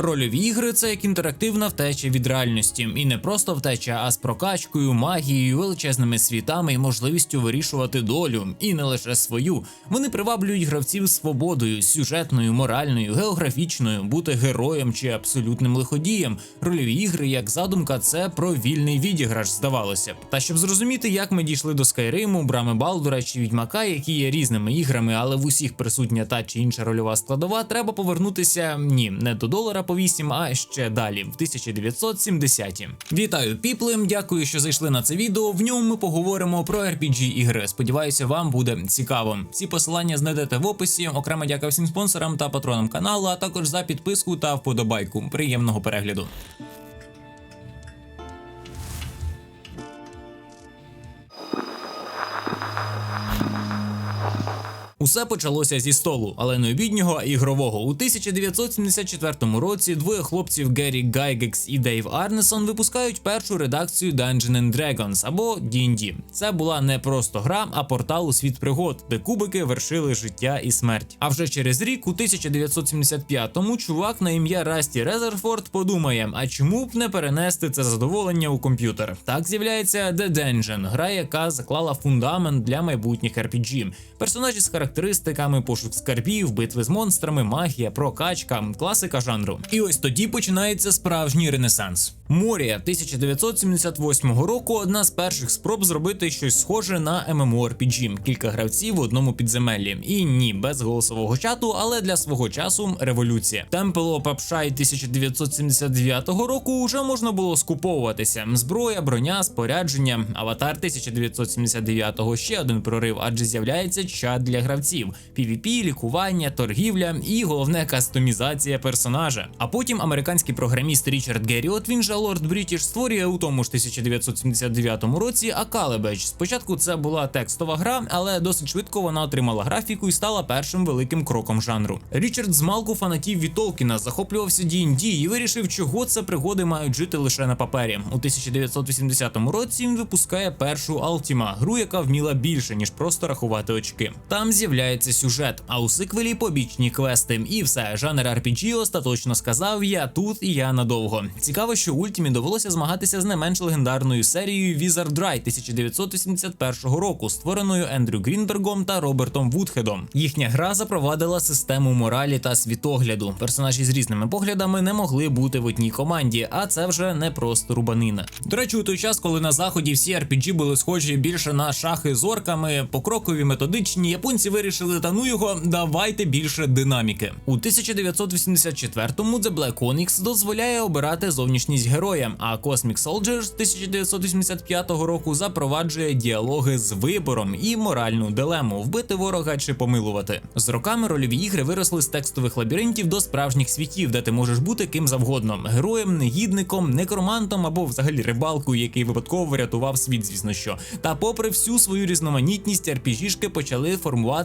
Рольові ігри це як інтерактивна втеча від реальності, і не просто втеча, а з прокачкою, магією, величезними світами і можливістю вирішувати долю, і не лише свою. Вони приваблюють гравців свободою, сюжетною, моральною, географічною, бути героєм чи абсолютним лиходієм. Рольові ігри, як задумка, це про вільний відіграш, здавалося б. Та щоб зрозуміти, як ми дійшли до Скайриму, брами Балдура чи Відьмака, які є різними іграми, але в усіх присутня та чи інша рольова складова, треба повернутися ні, не до долара по 8, а ще далі, в 1970-ті. Вітаю, піпли! Дякую, що зайшли на це відео. В ньому ми поговоримо про RPG ігри. Сподіваюся, вам буде цікаво. Ці посилання знайдете в описі. Окремо дяка всім спонсорам та патронам каналу, а також за підписку та вподобайку. Приємного перегляду. Усе почалося зі столу, але не обіднього, а ігрового. У 1974 році двоє хлопців Геррі Гайгекс і Дейв Арнесон випускають першу редакцію Dungeons and Dragons або D&D. Це була не просто гра, а портал у світ пригод, де кубики вершили життя і смерть. А вже через рік, у 1975-му, чувак на ім'я Расті Резерфорд подумає: а чому б не перенести це задоволення у комп'ютер? Так з'являється The Dungeon, гра, яка заклала фундамент для майбутніх RPG. Персонажі з характеристиками, пошук скарбів, битви з монстрами, магія, прокачка, класика жанру. І ось тоді починається справжній ренесанс. Морія 1978 року одна з перших спроб зробити щось схоже на MMORPG. Кілька гравців в одному підземеллі. І ні, без голосового чату, але для свого часу революція. Of Upshai 1979 року вже можна було скуповуватися. Зброя, броня, спорядження. Аватар 1979 ще один прорив, адже з'являється чат для гравців: PvP, лікування, торгівля і головне кастомізація персонажа. А потім американський програміст Річард Герріот, він же Лорд Брітіш, створює у тому ж 1979 році Акалебеч. Спочатку це була текстова гра, але досить швидко вона отримала графіку і стала першим великим кроком жанру. Річард змалку фанатів від Толкіна захоплювався D&D і вирішив, чого це пригоди мають жити лише на папері. У 1980 році він випускає першу Ultima, гру, яка вміла більше ніж просто рахувати очки. Там з'являється сюжет, а у сиквелі побічні квести. І все, жанр RPG остаточно сказав: я тут і я надовго. Цікаво, що Ультімі довелося змагатися з не менш легендарною серією Wizard Dry 1981 року, створеною Ендрю Грінбергом та Робертом Вудхедом. Їхня гра запровадила систему моралі та світогляду. Персонажі з різними поглядами не могли бути в одній команді, а це вже не просто рубанина. До речі, у той час, коли на заході всі RPG були схожі більше на шахи з орками, покрокові методичні, японці вирішили, та ну його давайте більше динаміки. У 1984-му The Black Onyx дозволяє обирати зовнішність героя, а Cosmic Soldiers 1985 року запроваджує діалоги з вибором і моральну дилему вбити ворога чи помилувати. З роками рольові ігри виросли з текстових лабіринтів до справжніх світів, де ти можеш бути ким завгодно: героєм, негідником, некромантом або взагалі рибалкою, який випадково врятував світ, звісно що. Та попри всю свою різноманітність, RPG-шки почали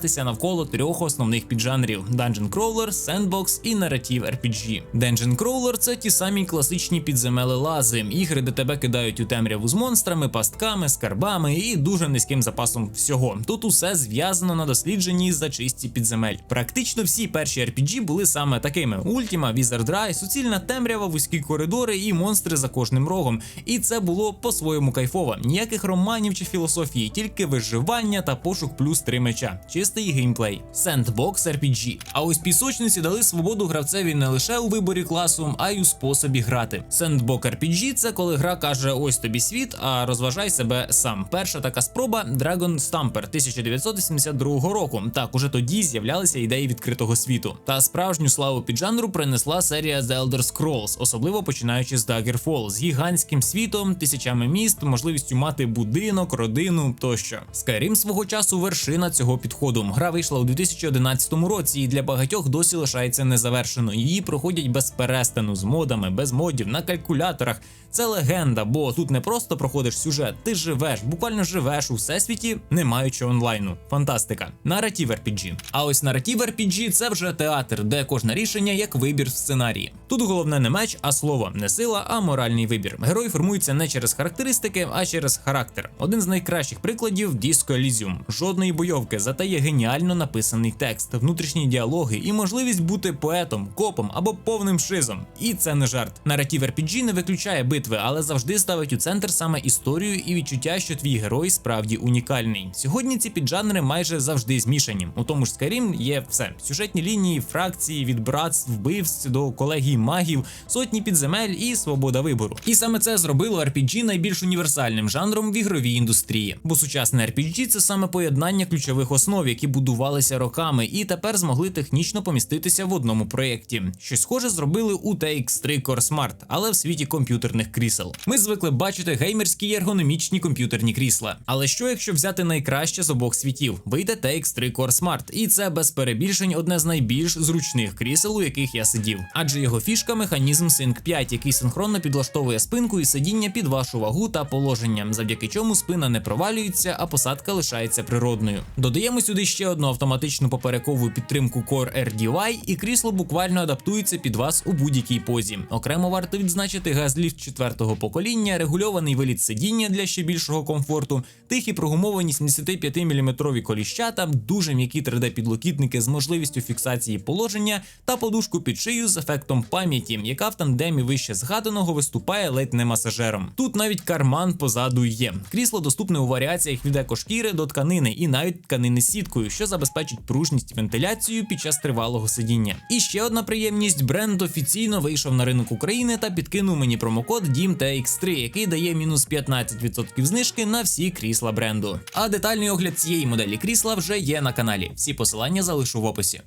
формуватися навколо трьох основних піджанрів: Dungeon Crawler, Sandbox і Narrative RPG. Dungeon Crawler – це ті самі класичні підземели лази, ігри, де тебе кидають у темряву з монстрами, пастками, скарбами і дуже низьким запасом всього. Тут усе зв'язано на дослідженні за чисті підземель. Практично всі перші RPG були саме такими: Ultima, Wizard Rise, суцільна темрява, вузькі коридори і монстри за кожним рогом. І це було по-своєму кайфово. Ніяких романів чи філософії, тільки виживання та пошук плюс три меча. Чистий геймплей. Sandbox RPG. А ось пісочниці дали свободу гравцеві не лише у виборі класу, а й у способі грати. Sandbox RPG – це коли гра каже: ось тобі світ, а розважай себе сам. Перша така спроба Dragon Stamper 1982 року. Так, уже тоді з'являлися ідеї відкритого світу. Та справжню славу піджанру принесла серія The Elder Scrolls, особливо починаючи з Daggerfall, з гігантським світом, тисячами міст, можливістю мати будинок, родину тощо. Skyrim свого часу вершина цього підходу. Гра вийшла у 2011 році, і для багатьох досі лишається незавершеною. Її проходять без перестану, з модами, без модів, на калькуляторах. Це легенда, бо тут не просто проходиш сюжет, ти живеш, буквально живеш у всесвіті, не маючи онлайну. Фантастика. Наратів RPG. А ось наратів RPG – це вже театр, де кожне рішення як вибір в сценарії. Тут головне не меч, а слово, не сила, а моральний вибір. Герой формується не через характеристики, а через характер. Один з найкращих прикладів Disco Elysium. Жодної бойовки, зате є геніально написаний текст, внутрішні діалоги і можливість бути поетом, копом або повним шизом. І це не жарт. Наратив RPG не виключає битви, але завжди ставить у центр саме історію і відчуття, що твій герой справді унікальний. Сьогодні ці піджанри майже завжди змішані. У тому ж Skyrim є все: сюжетні лінії, фракції від братств, вбивств до колегій магів, сотні підземель і свобода вибору. І саме це зробило RPG найбільш універсальним жанром в ігровій індустрії. Бо сучасне RPG – це саме поєднання ключових основ, які будувалися роками, і тепер змогли технічно поміститися в одному проєкті. Щось схоже зробили у TX3 Core Smart, але в світі комп'ютерних крісел. Ми звикли бачити геймерські ергономічні комп'ютерні крісла. Але що якщо взяти найкраще з обох світів? Вийде TX3 Core Smart, і це без перебільшень одне з найбільш зручних крісел, у яких я сидів. Адже його фішка механізм Sync 5, який синхронно підлаштовує спинку і сидіння під вашу вагу та положення, завдяки чому спина не провалюється, а посадка лишається природною. Додаємо сюди ще одну автоматичну поперекову підтримку Core RDY, і крісло буквально адаптується під вас у будь-якій позі. Окремо варто відзначити газліфт четвертого покоління, регульований виліт сидіння для ще більшого комфорту, тихі прогумовані 75 мм коліщата, дуже м'які 3D-підлокітники з можливістю фіксації положення та подушку під шию з ефектом пам'яті, яка в тандемі вище згаданого виступає ледь не масажером. Тут навіть карман позаду є. Крісло доступне у варіаціях від екошкіри до тканини і навіть тканини з сіткою, що забезпечить пружність вентиляцію під час тривалого сидіння. І ще одна приємність: бренд офіційно вийшов на ринок України та підкинув мені промокод DIM TX3, який дає мінус 15% знижки на всі крісла бренду. А детальний огляд цієї моделі крісла вже є на каналі. Всі посилання залишу в описі.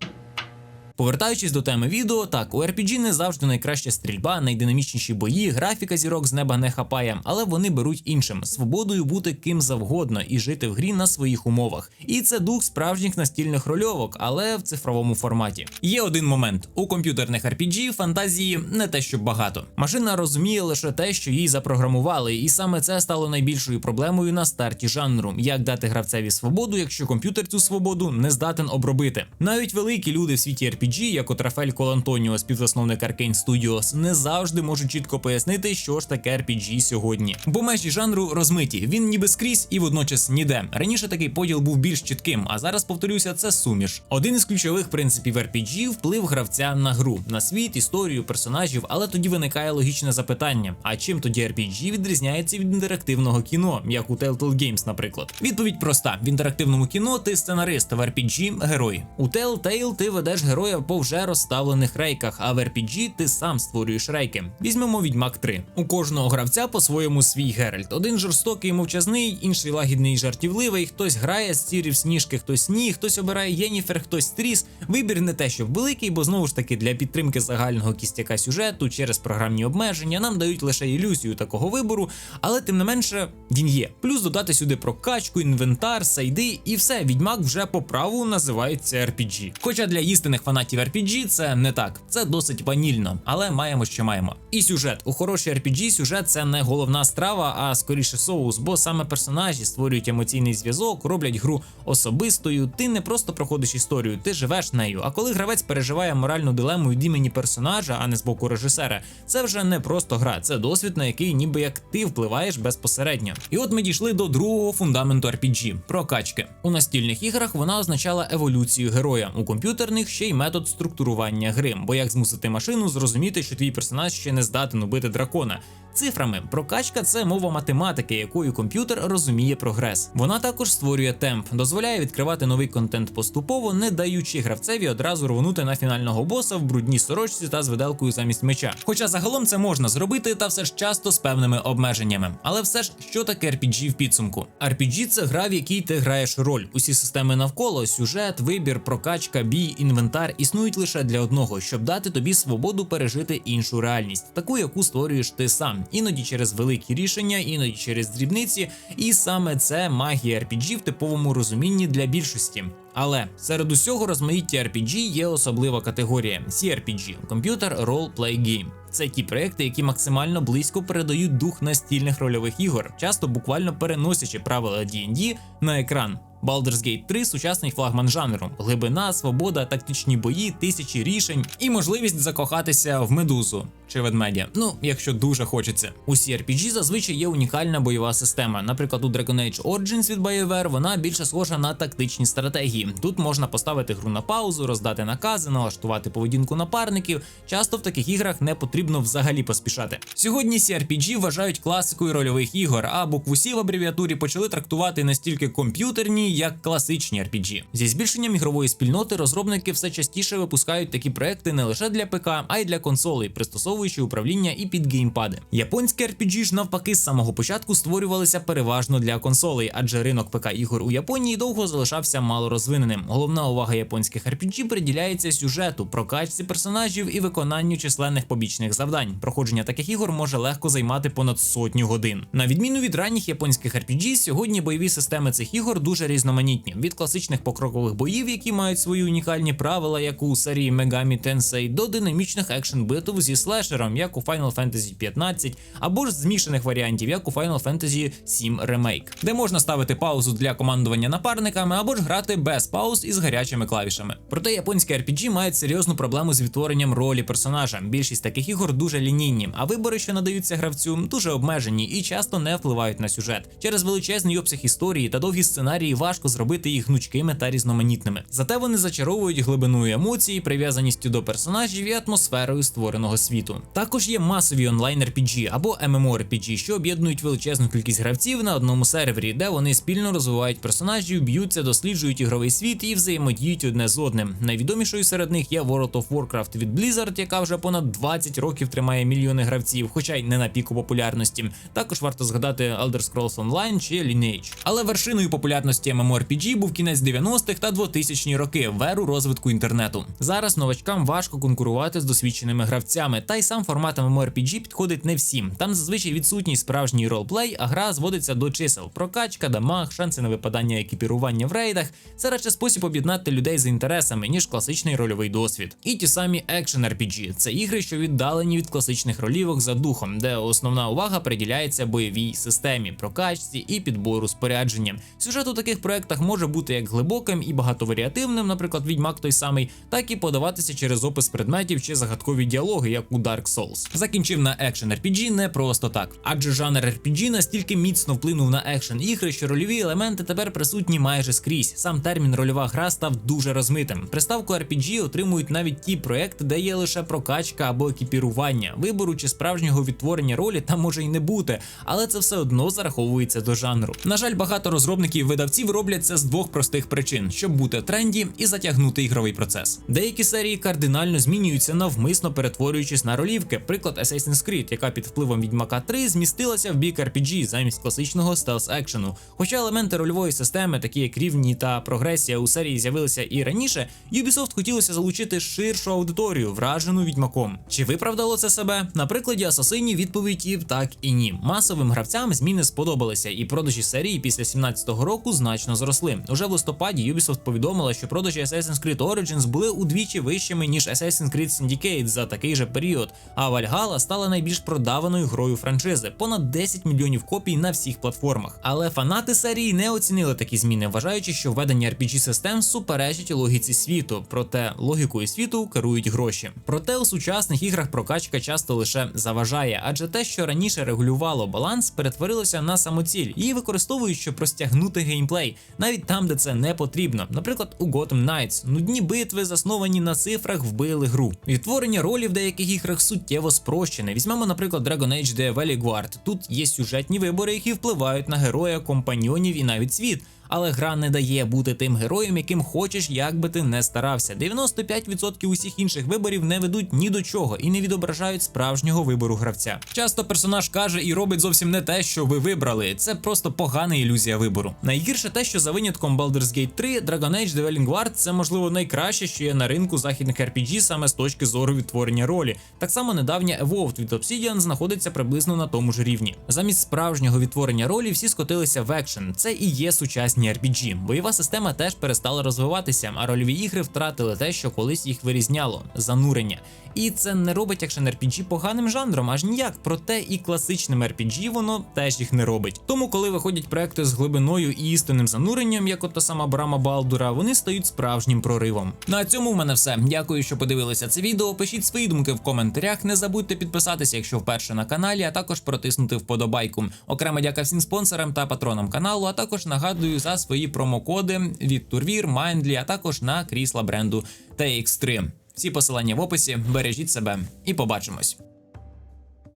Повертаючись до теми відео, так у RPG не завжди найкраща стрільба, найдинамічніші бої, графіка зірок з неба не хапає, але вони беруть іншим свободою бути ким завгодно і жити в грі на своїх умовах. І це дух справжніх настільних рольовок, але в цифровому форматі. Є один момент: у комп'ютерних RPG фантазії не те, щоб багато. Машина розуміє лише те, що їй запрограмували, і саме це стало найбільшою проблемою на старті жанру: як дати гравцеві свободу, якщо комп'ютер цю свободу не здатен обробити. Навіть великі люди в світі RPG RPG, як от Рафель Колантоніо, співзасновник Arkane Studios, не завжди можуть чітко пояснити, що ж таке RPG сьогодні. Бо межі жанру розмиті. Він ніби скрізь і водночас ніде. Раніше такий поділ був більш чітким, а зараз повторюся, це суміш. Один із ключових принципів RPG – вплив гравця на гру, на світ, історію, персонажів. Але тоді виникає логічне запитання: а чим тоді RPG відрізняється від інтерактивного кіно, як у Telltale Games, наприклад? Відповідь проста: в інтерактивному кіно ти сценарист, в RPG – герой. У Telltale ти ведеш героя по вже розставлених рейках, а в RPG ти сам створюєш рейки. Візьмемо відьмак 3. У кожного гравця по-своєму свій Геральт. Один жорстокий мовчазний, інший лагідний і жартівливий. Хтось грає з цірів сніжки, хтось ні, хтось обирає Єніфер, хтось тріс. Вибір не те, що великий, бо знову ж таки для підтримки загального кістяка сюжету через програмні обмеження нам дають лише ілюзію такого вибору, але тим не менше він є. Плюс додати сюди прокачку, інвентар, сайди, і все. Відьмак вже по праву називається RPG. Хоча для істинних фанатів форматі в RPG це не так, це досить ванільно, але маємо, що маємо. І сюжет у хорошій RPG сюжет це не головна страва, а скоріше соус, бо саме персонажі створюють емоційний зв'язок, роблять гру особистою. Ти не просто проходиш історію, ти живеш нею. А коли гравець переживає моральну дилему від імені персонажа, а не з боку режисера, це вже не просто гра, це досвід, на який ніби як ти впливаєш безпосередньо. І от ми дійшли до другого фундаменту RPG – прокачки. У настільних іграх вона означала еволюцію героя, у комп'ютерних ще й метод метод структурування гри, бо як змусити машину зрозуміти, що твій персонаж ще не здатен убити дракона. Цифрами прокачка це мова математики, якою комп'ютер розуміє прогрес. Вона також створює темп, дозволяє відкривати новий контент поступово, не даючи гравцеві одразу рвонути на фінального боса в брудній сорочці та з виделкою замість меча. Хоча загалом це можна зробити, та все ж часто з певними обмеженнями. Але все ж, що таке RPG в підсумку? RPG – це гра, в якій ти граєш роль. Усі системи навколо сюжет, вибір, прокачка, бій, інвентар існують лише для одного, щоб дати тобі свободу пережити іншу реальність, таку яку створюєш ти сам іноді через великі рішення, іноді через дрібниці, і саме це магія RPG в типовому розумінні для більшості. Але серед усього розмаїття RPG є особлива категорія CRPG – Computer Role Play Game. Це ті проекти, які максимально близько передають дух настільних рольових ігор, часто буквально переносячи правила D&D на екран. Baldur's Gate 3 сучасний флагман жанру, глибина, свобода, тактичні бої, тисячі рішень і можливість закохатися в медузу. Чи ведмедя. Ну, якщо дуже хочеться. У CRPG зазвичай є унікальна бойова система. Наприклад, у Dragon Age Origins від BioWare вона більше схожа на тактичні стратегії. Тут можна поставити гру на паузу, роздати накази, налаштувати поведінку напарників. Часто в таких іграх не потрібно взагалі поспішати. Сьогодні CRPG вважають класикою рольових ігор, а букву Сі в абревіатурі почали трактувати настільки комп'ютерні, як класичні RPG. Зі збільшенням ігрової спільноти розробники все частіше випускають такі проекти не лише для ПК, а й для консолей, пристосовуючи управління і під геймпади. Японські RPG ж навпаки з самого початку створювалися переважно для консолей, адже ринок ПК ігор у Японії довго залишався мало розвиненим. Головна увага японських RPG приділяється сюжету, прокачці персонажів і виконанню численних побічних завдань. Проходження таких ігор може легко займати понад сотню годин. На відміну від ранніх японських RPG, сьогодні бойові системи цих ігор дуже різноманітні. Від класичних покрокових боїв, які мають свої унікальні правила, як у серії Megami Tensei, до динамічних екшн битв зі слешером, як у Final Fantasy 15, або ж змішаних варіантів, як у Final Fantasy 7 Remake, де можна ставити паузу для командування напарниками, або ж грати без пауз із гарячими клавішами. Проте японські RPG мають серйозну проблему з відтворенням ролі персонажа. Більшість таких ігор дуже лінійні, а вибори, що надаються гравцю, дуже обмежені і часто не впливають на сюжет. Через величезний обсяг історії та довгі сценарії важко зробити їх гнучкими та різноманітними. Зате вони зачаровують глибиною емоцій, прив'язаністю до персонажів і атмосферою створеного світу. Також є масові онлайн RPG або MMORPG, що об'єднують величезну кількість гравців на одному сервері, де вони спільно розвивають персонажів, б'ються, досліджують ігровий світ і взаємодіють одне з одним. Найвідомішою серед них є World of Warcraft від Blizzard, яка вже понад 20 років тримає мільйони гравців, хоча й не на піку популярності. Також варто згадати Elder Scrolls Online чи Lineage. Але вершиною популярності MMORPG був кінець 90-х та 2000-ні роки в еру розвитку інтернету. Зараз новачкам важко конкурувати з досвідченими гравцями, та й сам формат MMORPG підходить не всім. Там зазвичай відсутній справжній ролплей, а гра зводиться до чисел: прокачка, дамаг, шанси на випадання екіпірування в рейдах. Це радше спосіб об'єднати людей за інтересами, ніж класичний рольовий досвід. І ті самі екшен RPG – це ігри, що віддалені від класичних ролівок за духом, де основна увага приділяється бойовій системі, прокачці і підбору спорядження. Сюжет у таких проектах може бути як глибоким і багатоваріативним, наприклад, відьмак той самий, так і подаватися через опис предметів чи загадкові діалоги, як у Dark Souls. Закінчив на екшен RPG не просто так, адже жанр RPG настільки міцно вплинув на екшен ігри, що рольові елементи тепер присутні майже скрізь. Сам термін рольова гра став дуже розмитим. Приставку RPG отримують навіть ті проекти, де є лише прокачка або екіпірування, вибору чи справжнього відтворення ролі там може й не бути, але це все одно зараховується до жанру. На жаль, багато розробників і видавців роблять це з двох простих причин: щоб бути тренді і затягнути ігровий процес. Деякі серії кардинально змінюються навмисно перетворюючись на ролівки. Приклад Assassin's Creed, яка під впливом Відьмака 3 змістилася в бік RPG замість класичного стелс екшену. Хоча елементи рольової системи, такі як рівні та прогресія у серії з'явилися і раніше, Ubisoft хотілося залучити ширшу аудиторію, вражену відьмаком. Чи виправдало це себе? На прикладі Асасинів відповідь і так і ні. Масовим гравцям зміни сподобалися, і продажі серії після 17-го року значно зросли. Уже в листопаді Ubisoft повідомила, що продажі Assassin's Creed Origins були удвічі вищими ніж Assassin's Creed Syndicate за такий же період. А Valhalla стала найбільш продаваною грою франшизи понад 10 мільйонів копій на всіх платформах. Але фанати серії не оцінили такі зміни, вважаючи, що введення RPG систем суперечить логіці світу. Проте логікою світу керують гроші. Проте у сучасних іграх прокачка часто лише заважає, адже те, що раніше регулювало баланс, перетворилося на самоціль. Її використовують, щоб розтягнути геймплей, навіть там, де це не потрібно. Наприклад, у Gotham Knights нудні битви, засновані на цифрах, вбили гру. Відтворення ролі в деяких іграх суттєво спрощене. Візьмемо, наприклад, Dragon Age The Valley Guard. Тут є сюжетні вибори, які впливають на героя, компаньйонів і навіть світ. Але гра не дає бути тим героєм, яким хочеш, як би ти не старався. 95% усіх інших виборів не ведуть ні до чого і не відображають справжнього вибору гравця. Часто персонаж каже і робить зовсім не те, що ви вибрали. Це просто погана ілюзія вибору. Найгірше те, що за винятком Baldur's Gate 3, Dragon Age The Guard – це можливо найкраще, що є на ринку західних RPG саме з точки зору відтворення ролі. Так само недавня Evolved від Obsidian знаходиться приблизно на тому ж рівні. Замість справжнього відтворення ролі всі скотилися в екшен. Це і є сучасні RPG. Бойова система теж перестала розвиватися, а рольові ігри втратили те, що колись їх вирізняло занурення. І це не робить Action RPG поганим жанром, аж ніяк. Проте і класичним RPG воно теж їх не робить. Тому, коли виходять проекти з глибиною і істинним зануренням, як от та сама Брама Балдура, вони стають справжнім проривом. На цьому в мене все. Дякую, що подивилися це відео. Пишіть свої думки в коментарях. Не забудьте підписатися, якщо вперше на каналі, а також протиснути вподобайку. Окрема дяка всім спонсорам та патронам каналу. А також нагадую за свої промокоди від Турвір, Майндлі, а також на крісла бренду TX3. Всі посилання в описі. Бережіть себе і побачимось.